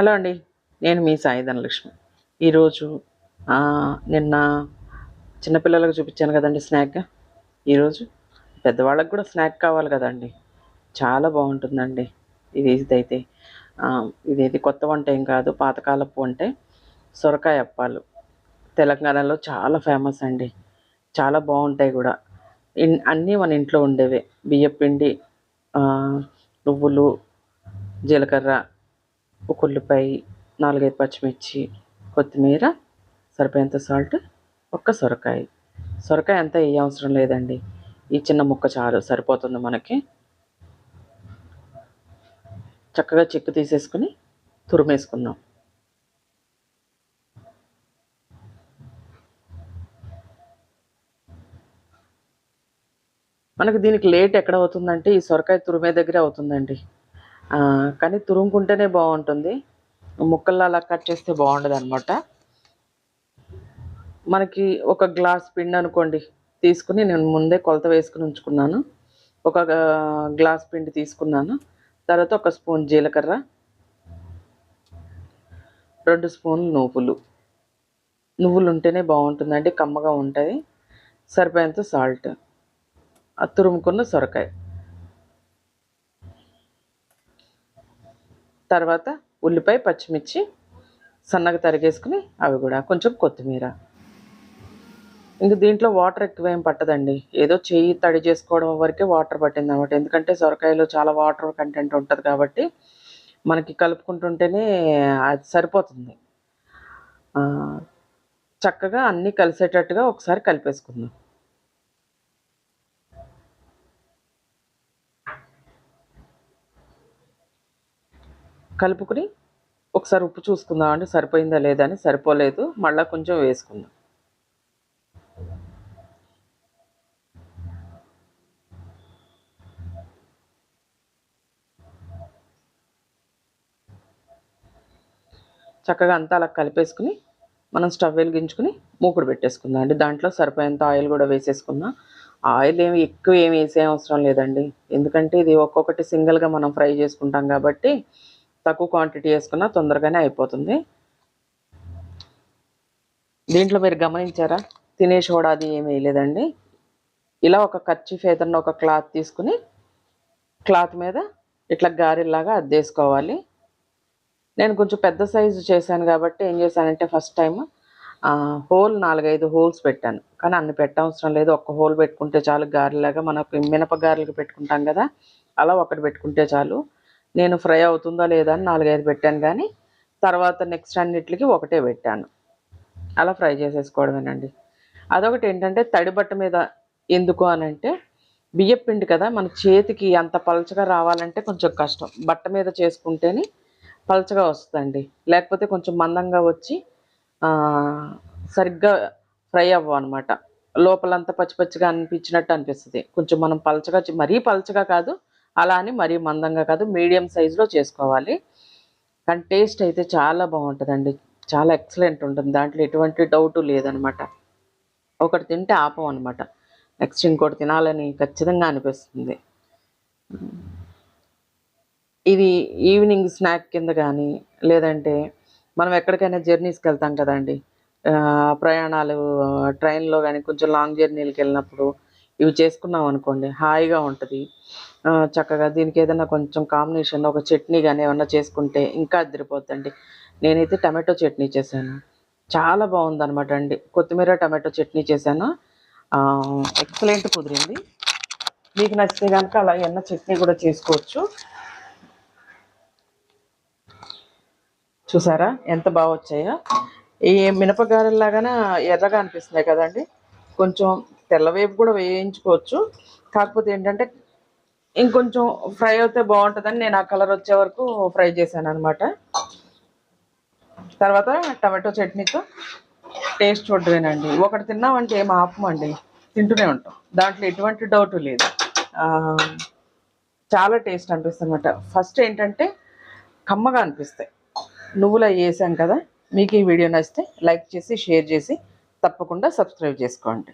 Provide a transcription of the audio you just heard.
Hello అండి నేను మీ సాయి ధనలక్ష్మి. ఈరోజు నిన్న చిన్నపిల్లలకు చూపించాను కదండి స్నాక్. ఈరోజు పెద్దవాళ్ళకి కూడా స్నాక్ కావాలి కదండి. చాలా బాగుంటుందండి. ఇది ఇదైతే ఇదేది కొత్త వంట ఏం కాదు పాతకాలపు వంటే సొరకాయ అప్పాలు. తెలంగాణలో చాలా ఫేమస్ అండి. చాలా బాగుంటాయి కూడా. ఇన్ అన్నీ మన ఇంట్లో ఉండేవే. బియ్యపిండి నువ్వులు జీలకర్ర ఒక ఉల్లిపాయ నాలుగైదు పచ్చిమిర్చి కొత్తిమీర సరిపోయేంత సాల్ట్ ఒక్క సొరకాయ. సొరకాయ అంతా ఏ అవసరం లేదండి. ఈ చిన్న ముక్క చాలు సరిపోతుంది మనకి. చక్కగా చెక్కు తీసేసుకుని తురిమేసుకుందాం. మనకు దీనికి లేట్ ఎక్కడ అవుతుందంటే ఈ సొరకాయ తురిమే దగ్గరే అవుతుందండి. కానీ తురుముకుంటేనే బాగుంటుంది. ముక్కల్లో అలా కట్ చేస్తే బాగుండదు అనమాట మనకి ఒక గ్లాస్ పిండి అనుకోండి తీసుకుని నేను ముందే కొలత వేసుకుని ఉంచుకున్నాను. ఒక గ్లాస్ పిండి తీసుకున్నాను. తర్వాత ఒక స్పూన్ జీలకర్ర రెండు స్పూన్లు నువ్వులు. నువ్వులు ఉంటేనే బాగుంటుందండి కమ్మగా ఉంటుంది. సరిపోయేంత సాల్ట్. ఆ తురుముకున్న సొరకాయ. తర్వాత ఉల్లిపాయ పచ్చిమిర్చి సన్నగా తరిగేసుకుని అవి కూడా. కొంచెం కొత్తిమీర. ఇంక దీంట్లో వాటర్ ఎక్కువ ఏం పట్టదండి. ఏదో చెయ్యి తడి చేసుకోవడం వరకే వాటర్ పట్టింది అనమాట ఎందుకంటే సొరకాయలో చాలా వాటర్ కంటెంట్ ఉంటుంది కాబట్టి మనకి కలుపుకుంటుంటేనే అది సరిపోతుంది. చక్కగా అన్నీ కలిసేటట్టుగా ఒకసారి కలిపేసుకుందాం. కలుపుకుని ఒకసారి ఉప్పు చూసుకుందాం అండి. సరిపోయిందా లేదా అని సరిపోలేదు. మళ్ళీ కొంచెం వేసుకుందాం. చక్కగా అంతా అలా కలిపేసుకుని మనం స్టవ్ వెలిగించుకుని మూకుడు పెట్టేసుకుందాం అండి. దాంట్లో సరిపోయేంత ఆయిల్ కూడా వేసేసుకుందాం. ఆయిల్ ఏమి ఎక్కువ ఏమి వేసే అవసరం లేదండి. ఎందుకంటే ఇది ఒక్కొక్కటి సింగిల్గా మనం ఫ్రై చేసుకుంటాం కాబట్టి తక్కువ క్వాంటిటీ వేసుకున్నా తొందరగానే అయిపోతుంది. దీంట్లో మీరు గమనించారా? తినే సోడా అది ఏమీ వేయలేదండి. ఇలా ఒక కర్చీఫ్ ఏదన్నా ఒక క్లాత్ తీసుకుని క్లాత్ మీద ఇట్లా గారెల్లాగా అద్దేసుకోవాలి. నేను కొంచెం పెద్ద సైజు చేశాను కాబట్టి ఏం చేశానంటే ఫస్ట్ టైం హోల్ నాలుగైదు హోల్స్ పెట్టాను. కానీ అన్ని పెట్టవసరం లేదు. ఒక్క హోల్ పెట్టుకుంటే చాలు గారెలాగా మనకు మినప గారెలకు పెట్టుకుంటాం కదా అలా ఒకటి పెట్టుకుంటే చాలు. నేను ఫ్రై అవుతుందా లేదా అని నాలుగైదు పెట్టాను కానీ తర్వాత నెక్స్ట్ అన్నిటికి ఒకటే పెట్టాను. అలా ఫ్రై చేసేసుకోవడమేనండి. అదొకటి ఏంటంటే తడి బట్ట మీద ఎందుకు అని అంటే బియ్యం పిండి కదా మన చేతికి అంత పలచగా రావాలంటే కొంచెం కష్టం. బట్ట మీద చేసుకుంటేనే పలచగా వస్తుందండి. లేకపోతే కొంచెం మందంగా వచ్చి సరిగ్గా ఫ్రై అవ్వవు అనమాట లోపలంతా పచ్చి పచ్చిగా అనిపించినట్టు అనిపిస్తుంది. కొంచెం మనం పలచగా మరీ పలచగా కాదు అలా అని మరీ మందంగా కాదు మీడియం సైజులో చేసుకోవాలి. కానీ టేస్ట్ అయితే చాలా బాగుంటుందండి. చాలా ఎక్సలెంట్ ఉంటుంది. దాంట్లో ఎటువంటి డౌట్ లేదనమాట. ఒకటి తింటే ఆపం అనమాట. నెక్స్ట్ ఇంకోటి తినాలని ఖచ్చితంగా అనిపిస్తుంది. ఇది ఈవినింగ్ స్నాక్ కింద కానీ లేదంటే మనం ఎక్కడికైనా జర్నీస్కి వెళ్తాం కదండి. ప్రయాణాలు ట్రైన్లో కానీ కొంచెం లాంగ్ జర్నీలకు వెళ్ళినప్పుడు ఇవి చేసుకున్నాం అనుకోండి హాయిగా ఉంటుంది. చక్కగా దీనికి ఏదైనా కొంచెం కాంబినేషన్ ఒక చట్నీ కానీ ఏమన్నా చేసుకుంటే ఇంకా అదిరిపోద్దండి. నేనైతే టమాటో చట్నీ చేశాను. చాలా బాగుందన్నమాట అండి. కొత్తిమీర టమాటో చట్నీ చేశాను. ఎక్సలెంట్ కుదిరింది. మీకు నచ్చితే కనుక అలా ఎన్న చట్నీ కూడా చేసుకోవచ్చు. చూసారా ఎంత బాగా వచ్చాయో ఈ మినపగారెల్లాగానే ఎర్రగా అనిపిస్తున్నాయి కదండి. కొంచెం తెల్లవేపు కూడా వేయించుకోవచ్చు. కాకపోతే ఏంటంటే ఇంకొంచెం ఫ్రై అయితే బాగుంటుందని నేను ఆ కలర్ వచ్చే వరకు ఫ్రై చేశాను అనమాట తర్వాత టమాటో చట్నీతో టేస్ట్ చూడవేనండి ఒకటి తిన్నామంటే ఏం ఆపమండి. తింటూనే ఉంటాం. దాంట్లో ఎటువంటి డౌట్ లేదు. చాలా టేస్ట్ అనిపిస్తుంది అనమాట ఫస్ట్ ఏంటంటే కమ్మగా అనిపిస్తాయి. నువ్వులు అవి వేసాం కదా మీకు ఈ వీడియో నచ్చితే లైక్ చేసి షేర్ చేసి తప్పకుండా సబ్స్క్రైబ్ చేసుకోండి.